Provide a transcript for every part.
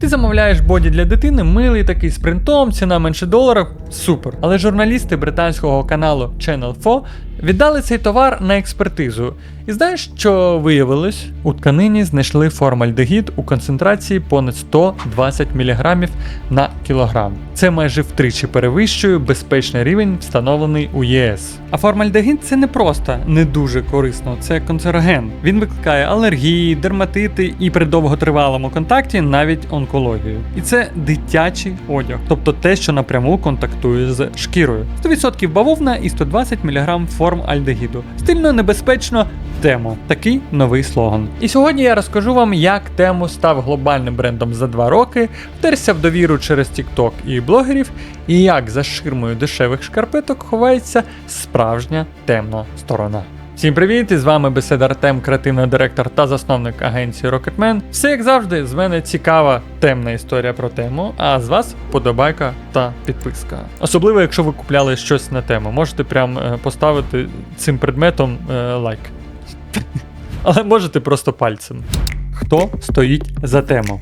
Ти замовляєш боді для дитини, милий такий з принтом, ціна менше доларів, супер. Але журналісти британського каналу Channel 4 віддали цей товар на експертизу. І знаєш, що виявилось? У тканині знайшли формальдегід у концентрації понад 120 мг на кілограм. Це майже втричі перевищує безпечний рівень, встановлений у ЄС. А формальдегід це не просто не дуже корисно, це канцероген. Він викликає алергії, дерматити і при довготривалому контакті навіть онкологію. І це дитячий одяг, тобто те, що напряму контактує з шкірою. 100% бавовна і 120 мг формальдегіду. Стильно небезпечно. Тему такий новий слоган. І сьогодні я розкажу вам, як тему став глобальним брендом за два роки, втерся в довіру через TikTok і блогерів, і як за ширмою дешевих шкарпеток ховається справжня темна сторона. Всім привіт! І з вами Беседа Артем, креативний директор та засновник агенції Rocketman. Все як завжди, з мене цікава темна історія про тему, а з вас подобайка та підписка. Особливо, якщо ви купляли щось на тему, можете прям е, поставити цим предметом е, лайк. Але можете просто пальцем. Хто стоїть за тему?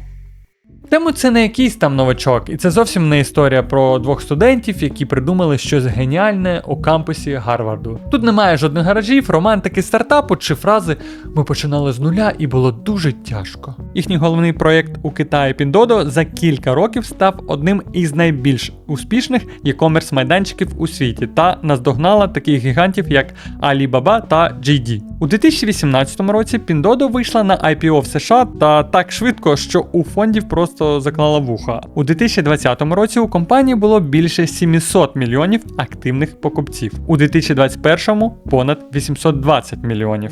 Тему це не якийсь там новачок, і це зовсім не історія про двох студентів, які придумали щось геніальне у кампусі Гарварду. Тут немає жодних гаражів, романтики стартапу чи фрази Ми починали з нуля і було дуже тяжко. Їхній головний проєкт у Китаї Pindodo за кілька років став одним із найбільш успішних e-commerce майданчиків у світі та наздогнала таких гігантів, як Alibaba та JD. У 2018 році Pindodo вийшла на IPO в США та так швидко, що у фондів просто заклала вуха. У 2020 році у компанії було більше 700 мільйонів активних покупців. У 2021 понад 820 мільйонів.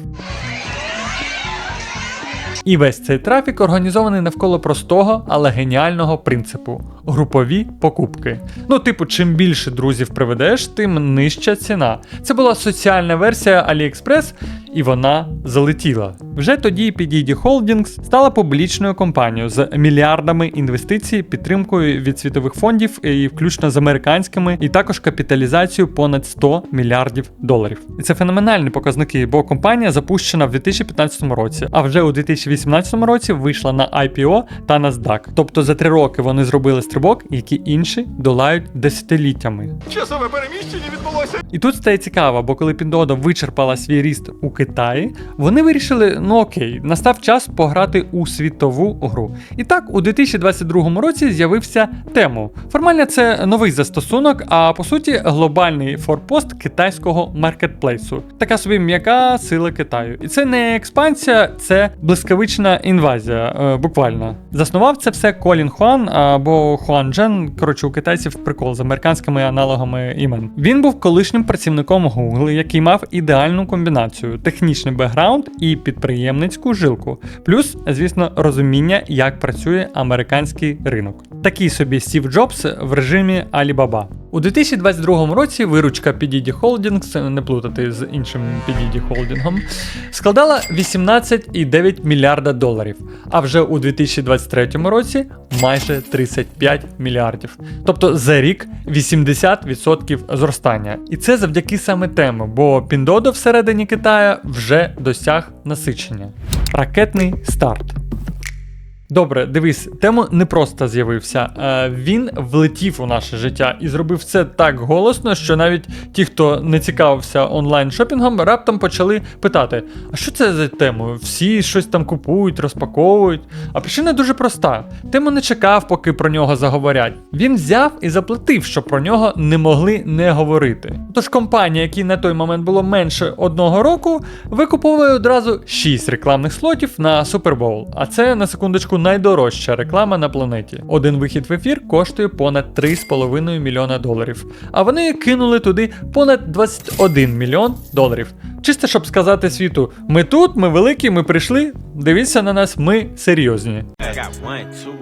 І весь цей трафік організований навколо простого, але геніального принципу групові покупки. Ну, типу, чим більше друзів приведеш, тим нижча ціна. Це була соціальна версія AliExpress, і вона залетіла. Вже тоді PDD Holdings стала публічною компанією з мільярдами інвестицій, підтримкою від світових фондів, і включно з американськими, і також капіталізацією понад 100 мільярдів доларів. І це феноменальні показники, бо компанія запущена в 2015 році, а вже у 2018 році вийшла на IPO та NASDAQ. Тобто за три роки вони зробили стрибок, який інші долають десятиліттями. Часове переміщення відбулося. І тут стає цікаво, бо коли Pinduoduo вичерпала свій ріст у Китаї, вони вирішили: ну окей, настав час пограти у світову гру. І так, у 2022 році з'явився Temu. Формально це новий застосунок, а по суті, глобальний форпост китайського маркетплейсу. Така собі м'яка сила Китаю. І це не експансія, це блискавична інвазія, е, буквально. Заснував це все Колін Хуан або Хуан Джен. Коротше, у китайців прикол з американськими аналогами імен. Він був колишнім працівником Google, який мав ідеальну комбінацію: технічний бекграунд і підприємницьку жилку. Плюс, звісно, розуміння, як працює американський ринок. Такий собі Стів Джобс в режимі Alibaba. У 2022 році виручка PDD Holdings, не плутати з іншим PDD Holdingом, складала 18,9 мільярда доларів, а вже у 2023 році майже 35 мільярдів. Тобто за рік 80% зростання. І це завдяки саме тему, бо Pinduoduo всередині Китаю вже досяг насичення. Ракетний старт. Добре, дивись, тему не просто з'явився. Е, він влетів у наше життя і зробив це так голосно, що навіть ті, хто не цікавився онлайн шопінгом, раптом почали питати: а що це за тему? Всі щось там купують, розпаковують. А причина дуже проста: тему не чекав, поки про нього заговорять. Він взяв і заплатив, щоб про нього не могли не говорити. Тож компанія, якій на той момент було менше одного року, викуповує одразу 6 рекламних слотів на Bowl. А це на секундочку найдорожча реклама на планеті. Один вихід в ефір коштує понад 3,5 мільйона доларів. А вони кинули туди понад 21 мільйон доларів. Чисто щоб сказати світу: ми тут, ми великі, ми прийшли. Дивіться на нас, ми серйозні. I got one, two,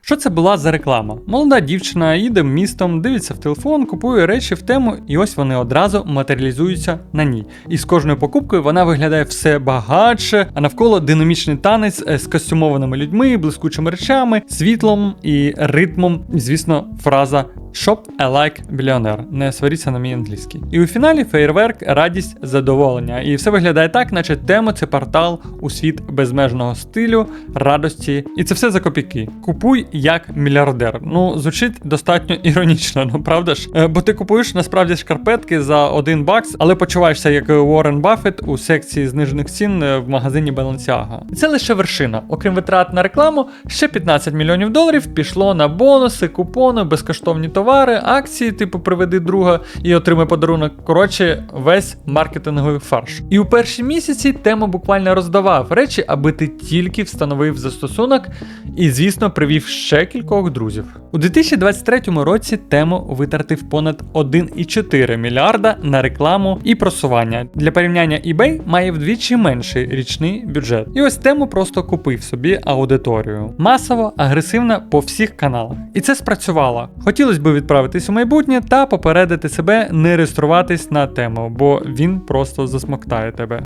Що це була за реклама? Молода дівчина їде містом, дивиться в телефон, купує речі в тему, і ось вони одразу матеріалізуються на ній. І з кожною покупкою вона виглядає все багатше, а навколо динамічний танець е, з костюмованими людьми, блискучими речами, світлом і ритмом. І, звісно, фраза Shop I like Billionaire. Не сваріться на мій англійський. І у фіналі фейерверк, радість, задоволення. І все виглядає так, наче тема це портал у світ безмежного стилю, радості. І це все за копійки. Купуй як мільярдер. Ну, звучить достатньо іронічно, ну правда ж? Е, Бо ти купуєш насправді шкарпетки за 1 бакс, але почуваєшся як Уоррен Баффет у секції знижених цін е, в магазині Balenciaga. Це лише вершина. Окрім витрат на рекламу, ще 15 мільйонів доларів пішло на бонуси, купони, безкоштовні товари, акції, типу приведи друга і отримай подарунок. Коротше, весь маркетинговий фарш. І у перші місяці тему буквально роздавав речі, аби ти тільки встановив застосунок і, звісно, привів ще кількох друзів. У 2023 році тему витратив понад 1,4 мільярда на рекламу і просування. Для порівняння eBay має вдвічі менший річний бюджет. І ось тему просто купив собі аудиторію. Масово, агресивно по всіх каналах. І це спрацювало. Хотілося б відправитись у майбутнє та попередити себе не реєструватись на тему, бо він просто засмоктає тебе.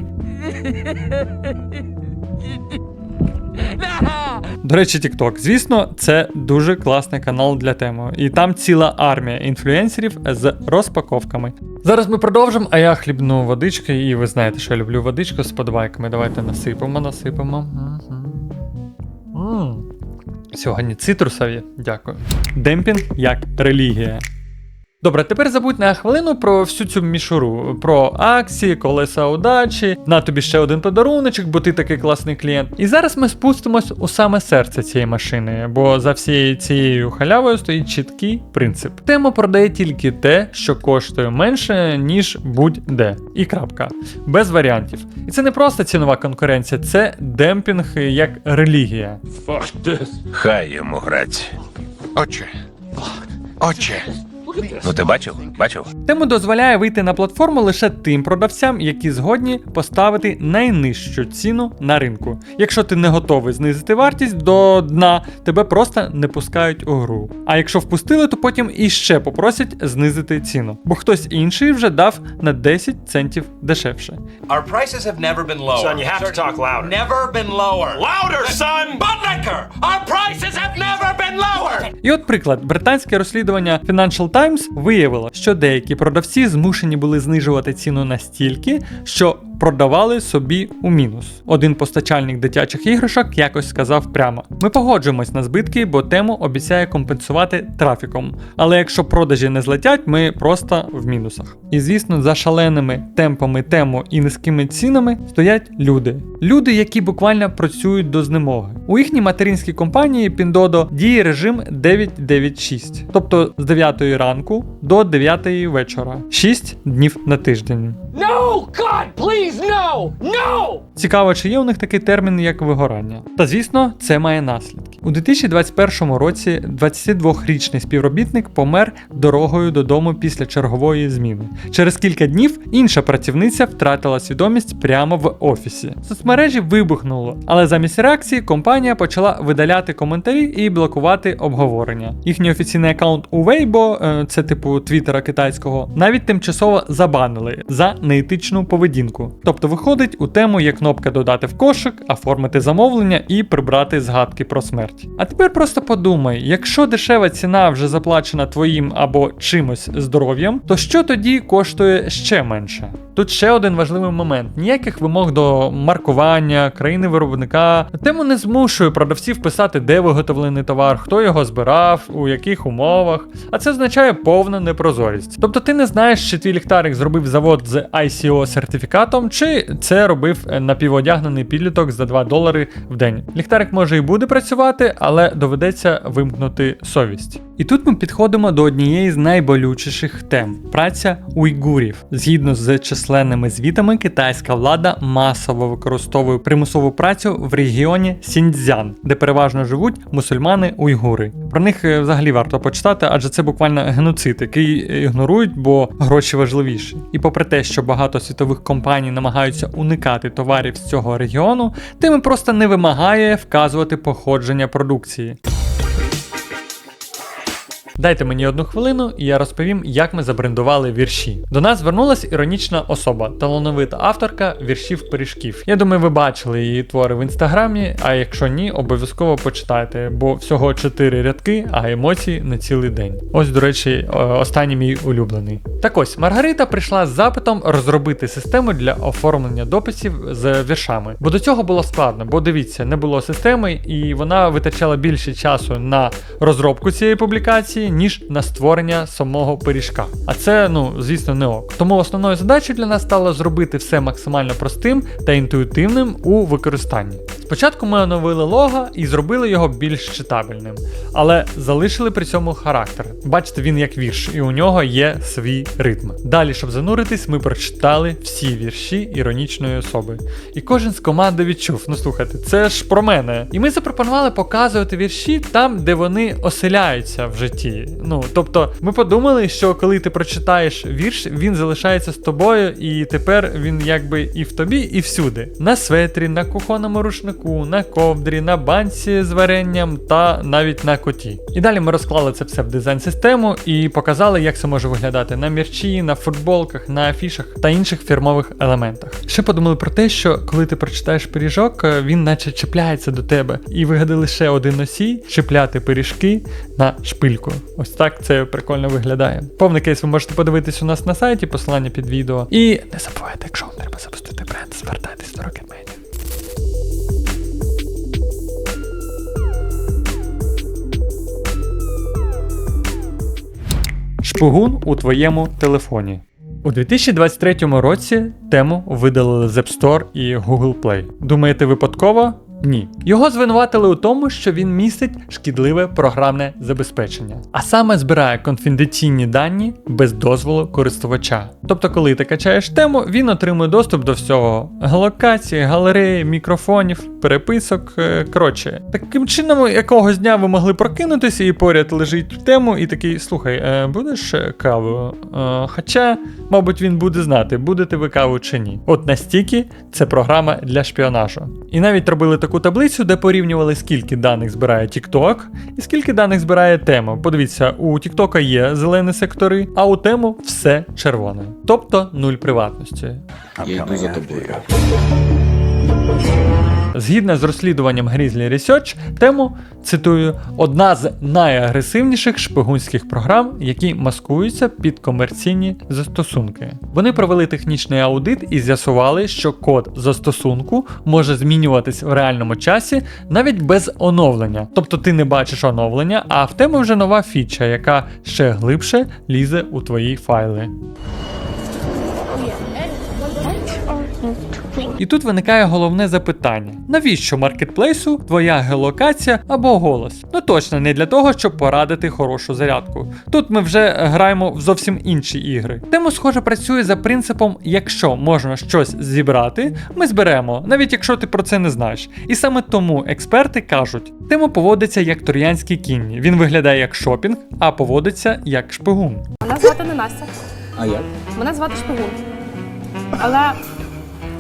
До речі, TikTok. Звісно, це дуже класний канал для теми. І там ціла армія інфлюенсерів з розпаковками. Зараз ми продовжимо, а я хлібну водички, і ви знаєте, що я люблю водичку з подбайками. Давайте насипемо, насипемо. Сьогодні цитрусові. Дякую. Демпінг як релігія. Добре, тепер забудь на хвилину про всю цю мішуру, про акції, колеса удачі, на тобі ще один подаруночок, бо ти такий класний клієнт. І зараз ми спустимось у саме серце цієї машини, бо за всією цією халявою стоїть чіткий принцип. Тема продає тільки те, що коштує менше, ніж будь-де. І крапка. Без варіантів. І це не просто цінова конкуренція, це демпінг як релігія. Хай йому грать. Отче. Отче. Ну ти бачив? Бачив? Тему дозволяє вийти на платформу лише тим продавцям, які згодні поставити найнижчу ціну на ринку. Якщо ти не готовий знизити вартість до дна, тебе просто не пускають у гру. А якщо впустили, то потім іще попросять знизити ціну, бо хтось інший вже дав на 10 центів дешевше. Our prices have never been lower. Son, you have to talk louder. Never been lower. Louder, son! Liquor! Our prices have never! І от приклад, британське розслідування Financial Times виявило, що деякі продавці змушені були знижувати ціну настільки, що продавали собі у мінус. Один постачальник дитячих іграшок якось сказав прямо: ми погоджуємось на збитки, бо тему обіцяє компенсувати трафіком. Але якщо продажі не злетять, ми просто в мінусах. І звісно, за шаленими темпами тему і низькими цінами стоять люди. Люди, які буквально працюють до знемоги. У їхній материнській компанії Pindodo діє режим 996, тобто з 9 ранку до 9 вечора, 6 днів на тиждень. No! God, please, no! No! Цікаво, чи є у них такий термін, як вигорання. Та звісно, це має наслідки. У 2021 році 22-річний співробітник помер дорогою додому після чергової зміни. Через кілька днів інша працівниця втратила свідомість прямо в офісі. Соцмережі вибухнуло, але замість реакції компанія почала видаляти коментарі і блокувати обговорення. Їхній офіційний аккаунт у Weibo, е, це типу твіттера китайського, навіть тимчасово забанили за неетичну поведінку. Тобто виходить у тему є кнопка додати в кошик, оформити замовлення і прибрати згадки про смерть. А тепер просто подумай, якщо дешева ціна вже заплачена твоїм або чимось здоров'ям, то що тоді коштує ще менше? Тут ще один важливий момент: ніяких вимог до маркування, країни виробника. Тему не змушує продавців писати, де виготовлений товар, хто його збирав, у яких умовах. А це означає повна непрозорість. Тобто ти не знаєш, чи твій ліхтарик зробив завод з ICO сертифікатом, чи це робив е, напіводягнений підліток за 2 долари в день. Ліхтарик може і буде працювати, але доведеться вимкнути совість. І тут ми підходимо до однієї з найболючіших тем праця уйгурів. Згідно з численними звітами, китайська влада масово використовує примусову працю в регіоні Сіньцзян, де переважно живуть мусульмани-уйгури. Про них е, взагалі варто почитати, адже це буквально геноцид, який ігнорують, бо гроші важливіші. І попри те, що багато світових компаній намагаються уникати товарів з цього регіону, тим просто не вимагає вказувати походження продукції. Дайте мені одну хвилину, і я розповім, як ми забрендували вірші. До нас звернулась іронічна особа, талановита авторка віршів пиріжків. Я думаю, ви бачили її твори в інстаграмі. А якщо ні, обов'язково почитайте, бо всього 4 рядки, а емоцій на цілий день. Ось, до речі, останній мій улюблений. Так ось Маргарита прийшла з запитом розробити систему для оформлення дописів з віршами. Бо до цього було складно, бо дивіться, не було системи, і вона витрачала більше часу на розробку цієї публікації, ніж на створення самого пиріжка. А це, ну, звісно, не ок. Тому основною задачею для нас стало зробити все максимально простим та інтуїтивним у використанні. Спочатку ми оновили лого і зробили його більш читабельним, але залишили при цьому характер. Бачите, він як вірш, і у нього є свій ритм. Далі, щоб зануритись, ми прочитали всі вірші іронічної особи. І кожен з команди відчув: ну слухайте, це ж про мене. І ми запропонували показувати вірші там, де вони оселяються в житті. Ну тобто, ми подумали, що коли ти прочитаєш вірш, він залишається з тобою, і тепер він якби і в тобі, і всюди. На светрі, на кухонному рушнику, на ковдрі, на банці з варенням та навіть на коті. І далі ми розклали це все в дизайн-систему і показали, як це може виглядати на мерчі, на футболках, на афішах та інших фірмових елементах. Ще подумали про те, що коли ти прочитаєш пиріжок, е, він наче чіпляється до тебе. І вигадали ще один носій чіпляти пиріжки на шпильку. Ось так це прикольно виглядає. Повний кейс ви можете подивитись у нас на сайті, посилання під відео. І не забувайте, якщо вам треба запустити бренд, звертайтесь до Rocketmania. Шпигун у твоєму телефоні. У 2023 році тему видалили з App Store і Google Play. Думаєте, випадково? Ні. Його звинуватили у тому, що він містить шкідливе програмне забезпечення, а саме збирає конфіденційні дані без дозволу користувача. Тобто, коли ти качаєш тему, він отримує доступ до всього: геолокації, галереї, мікрофонів, переписок. е, Коротше, таким чином, якогось дня ви могли прокинутися і поряд лежить тему, і такий: слухай, е, будеш е, каву? Хоча, мабуть, він буде знати, будете ви каву чи ні. От настільки це програма для шпіонажу. І навіть робили таку таблицю, де порівнювали, скільки даних збирає TikTok і скільки даних збирає тема. Подивіться, у TikTok є зелені сектори, а у тему все червоне. Тобто нуль приватності. Згідно з розслідуванням Grizzly Research, тему цитую, одна з найагресивніших шпигунських програм, які маскуються під комерційні застосунки. Вони провели технічний аудит і з'ясували, що код застосунку може змінюватись в реальному часі навіть без оновлення. Тобто ти не бачиш оновлення, а в тему вже нова фіча, яка ще глибше лізе у твої файли. І тут виникає головне запитання: навіщо маркетплейсу твоя геолокація або голос? Ну точно не для того, щоб порадити хорошу зарядку. Тут ми вже граємо в зовсім інші ігри. Тему, схоже, працює за принципом: якщо можна щось зібрати, ми зберемо, навіть якщо ти про це не знаєш. І саме тому експерти кажуть, тема поводиться як троянський кінь. Він виглядає як шопінг, а поводиться як шпигун. Мене звати не Настя. А як? Мене звати Шпигун. Але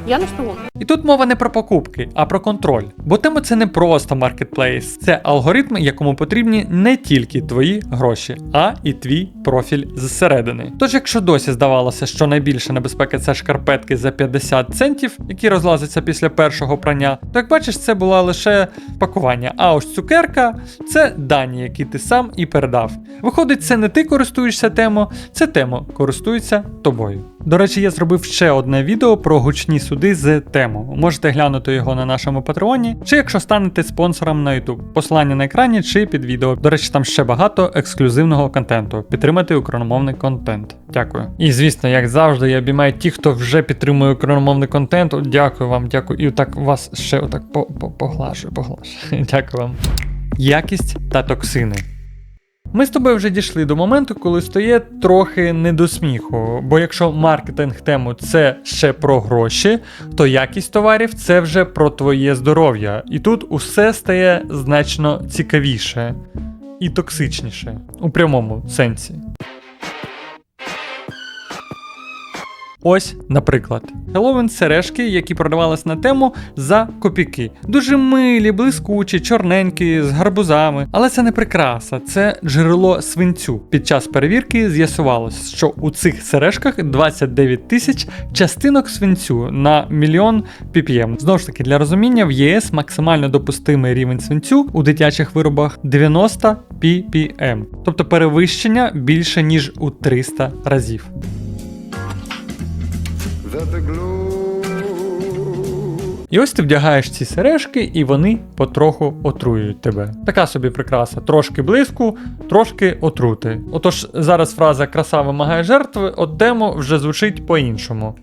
я не шпигун. І тут мова не про покупки, а про контроль. Бо тема це не просто маркетплейс, це алгоритм, якому потрібні не тільки твої гроші, а і твій профіль зсередини. Тож, якщо досі здавалося, що найбільша небезпека це шкарпетки за 50 центів, які розлазяться після першого прання, то як бачиш, це була лише пакування. А ось цукерка це дані, які ти сам і передав. Виходить, це не ти користуєшся тему, це тема користується тобою. До речі, я зробив ще одне відео про гучні суди з тему. Можете глянути його на нашому патреоні, чи якщо станете спонсором на YouTube. Посилання на екрані чи під відео. До речі, там ще багато ексклюзивного контенту. Підтримати україномовний контент. Дякую. І звісно, як завжди, я обіймаю ті, хто вже підтримує україномовний контент. Дякую вам, дякую. І так вас ще отак по- по-. Дякую вам. Якість та токсини. Ми з тобою вже дійшли до моменту, коли стає трохи не до сміху. Бо якщо маркетинг тему це ще про гроші, то якість товарів це вже про твоє здоров'я. І тут усе стає значно цікавіше і токсичніше у прямому сенсі. Ось, наприклад, Halloween сережки, які продавались на тему за копійки. Дуже милі, блискучі, чорненькі, з гарбузами. Але це не прикраса, це джерело свинцю. Під час перевірки з'ясувалось, що у цих сережках 29 тисяч частинок свинцю на мільйон ppm. Знову ж таки, для розуміння, в ЄС максимально допустимий рівень свинцю у дитячих виробах 90 ppm, тобто перевищення більше ніж у 300 разів. І ось ти вдягаєш ці сережки, і вони потроху отруюють тебе. Така собі прикраса. Трошки блиску, трошки отрути. Отож, зараз фраза краса вимагає жертви, от тему вже звучить по-іншому.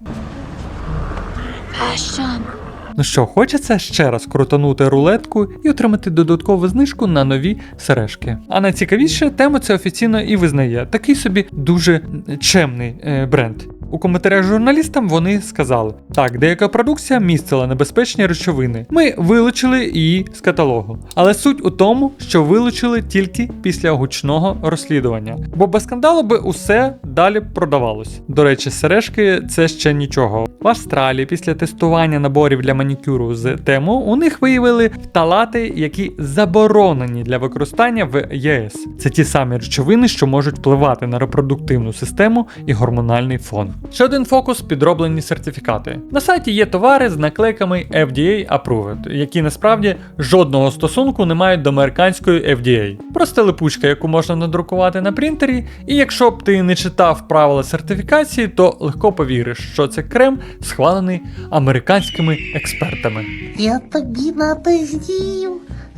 Ну що, хочеться ще раз крутанути рулетку і отримати додаткову знижку на нові сережки. А найцікавіше, тема це офіційно і визнає. Такий собі дуже чемний е, бренд. У коментарях журналістам вони сказали: так, деяка продукція містила небезпечні речовини. Ми вилучили її з каталогу. Але суть у тому, що вилучили тільки після гучного розслідування. Бо без скандалу би усе далі продавалось. До речі, сережки це ще нічого. В Австралії після тестування наборів для манікюру з тему у них виявили фталати, які заборонені для використання в ЄС. Це ті самі речовини, що можуть впливати на репродуктивну систему і гормональний фон. Ще один фокус підроблені сертифікати. На сайті є товари з наклейками FDA Approved, які насправді жодного стосунку не мають до американської FDA. Просто липучка, яку можна надрукувати на принтері, і якщо б ти не читав правила сертифікації, то легко повіриш, що це крем схвалений американськими експертами. Я тобі напиздів,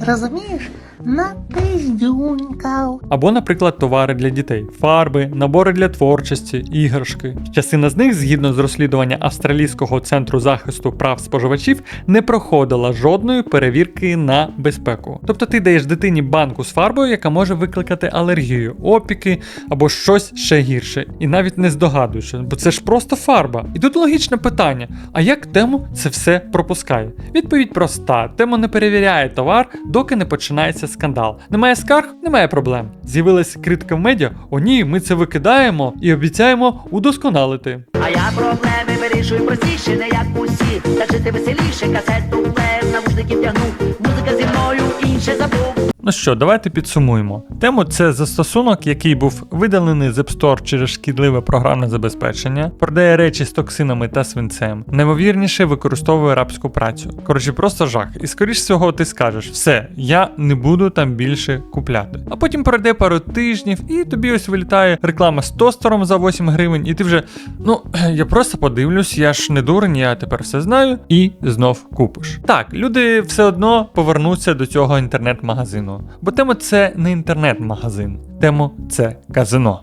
розумієш? Напиздюнькав. Або, наприклад, товари для дітей, фарби, набори для творчості, іграшки. Частина з них, згідно з розслідування Австралійського центру захисту прав споживачів, не проходила жодної перевірки на безпеку. Тобто ти даєш дитині банку з фарбою, яка може викликати алергію, опіки або щось ще гірше, і навіть не здогадуєшся, бо це ж просто фарба. І тут логічне питання: а як тему це все пропускає? Відповідь проста: тема не перевіряє товар, доки не починається скандал. Немає скарг, немає проблем. З'явилась критика в медіа: о ні, ми це викидаємо і обіцяємо удосконалити. А я проблеми вирішую простіше, не як усі. Та жити веселіше, касету плеєр, навушників тягнув. Музика зі мною інше забув. Ну що, давайте підсумуємо. Тему це застосунок, який був видалений з App Store через шкідливе програмне забезпечення, продає речі з токсинами та свинцем, неймовірніше використовує рабську працю. Коротше, просто жах. І скоріш всього ти скажеш, все, я не буду там більше купляти. А потім пройде пару тижнів, і тобі ось вилітає реклама з тостером за 8 гривень, і ти вже, ну, я просто подивлюсь, я ж не дурень, я тепер все знаю, і знов купиш. Так, люди все одно повернуться до цього інтернет-магазину. Бо тема це не інтернет-магазин, тему це казино.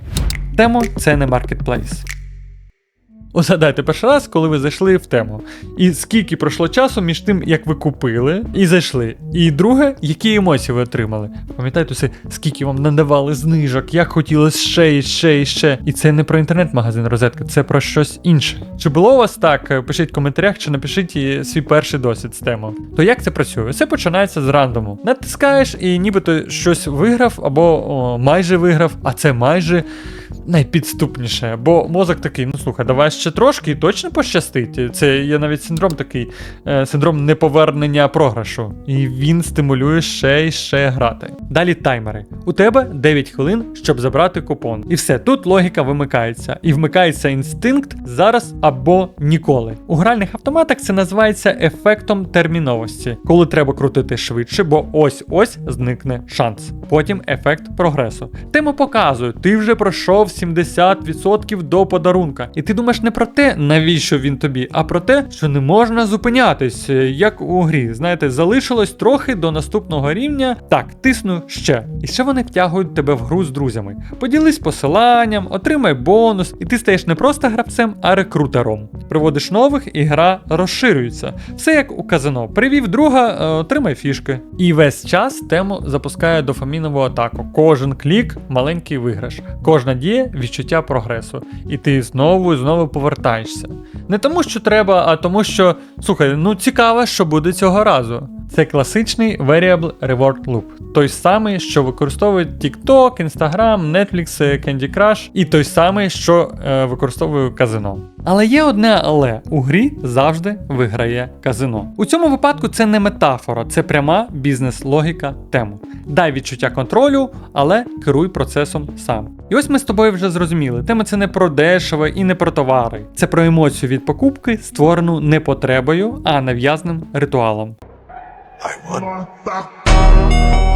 Тему це не маркетплейс. Згадайте перший раз, коли ви зайшли в тему. І скільки пройшло часу між тим, як ви купили і зайшли. І друге, які емоції ви отримали. Пам'ятаєте все, скільки вам надавали знижок, як хотілося ще і ще і ще. І це не про інтернет-магазин розетка, це про щось інше. Чи було у вас так? Пишіть в коментарях, чи напишіть свій перший досвід з тему. То як це працює? Все починається з рандому. Натискаєш і нібито щось виграв або о, майже виграв, а це майже найпідступніше. Бо мозок такий, ну слухай, давай ще трошки і точно пощастить. Це є навіть синдром такий, е, синдром неповернення програшу. І він стимулює ще і ще грати. Далі таймери. У тебе 9 хвилин, щоб забрати купон. І все, тут логіка вимикається. І вмикається інстинкт зараз або ніколи. У гральних автоматах це називається ефектом терміновості, коли треба крутити швидше, бо ось-ось зникне шанс. Потім ефект прогресу. Тема показує, ти вже пройшов 70% до подарунка. І ти думаєш не про те, навіщо він тобі, а про те, що не можна зупинятись, е, як у грі. Знаєте, залишилось трохи до наступного рівня. Так, тисну ще. І ще вони втягують тебе в гру з друзями. Поділись посиланням, отримай бонус, і ти стаєш не просто гравцем, а рекрутером. Приводиш нових, і гра розширюється. Все як у казино. Привів друга, е, отримай фішки. І весь час тему запускає дофамінову атаку. Кожен клік маленький виграш. Кожна дія відчуття прогресу. І ти знову і знову повертаєшся. Не тому, що треба, а тому, що слухай, ну цікаво, що буде цього разу. Це класичний Variable Reward Loop. Той самий, що використовують TikTok, Instagram, Netflix, Candy Crush, і той самий, що е, використовує казино. Але є одне але у грі завжди виграє казино. У цьому випадку це не метафора, це пряма бізнес-логіка тему. Дай відчуття контролю, але керуй процесом сам. І ось ми з тобою вже зрозуміли. Тема це не про дешеве і не про товари. Це про емоцію від покупки, створену не потребою, а нав'язним ритуалом. I want.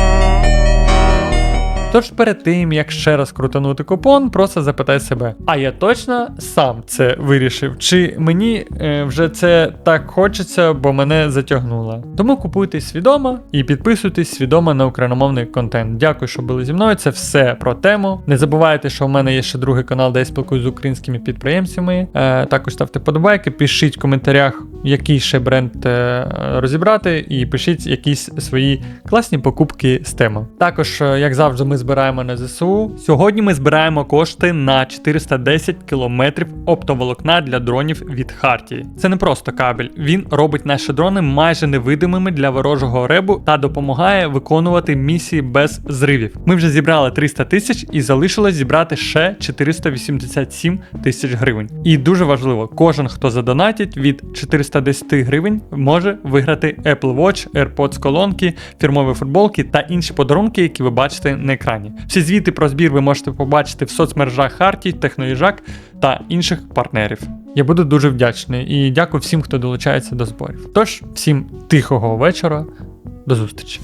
Тож перед тим, як ще раз крутанути купон, просто запитай себе: а я точно сам це вирішив, чи мені е, вже це так хочеться, бо мене затягнуло. Тому купуйте свідомо і підписуйтесь свідомо на україномовний контент. Дякую, що були зі мною. Це все про тему. Не забувайте, що в мене є ще другий канал, де я спілкуюсь з українськими підприємцями. Е, також ставте подобайки, пишіть в коментарях, який ще бренд е, розібрати, і пишіть якісь свої класні покупки з теми. Також, е, як завжди, ми збираємо на ЗСУ. Сьогодні ми збираємо кошти на 410 кілометрів оптоволокна для дронів від Хартії. Це не просто кабель, він робить наші дрони майже невидимими для ворожого ребу та допомагає виконувати місії без зривів. Ми вже зібрали 300 тисяч і залишилось зібрати ще 487 тисяч гривень. І дуже важливо, кожен, хто задонатить від 410 гривень, може виграти Apple Watch, AirPods колонки, фірмові футболки та інші подарунки, які ви бачите на екрані. Всі звіти про збір ви можете побачити в соцмережах Харті, Техноїжак та інших партнерів. Я буду дуже вдячний і дякую всім, хто долучається до зборів. Тож, всім тихого вечора, до зустрічі.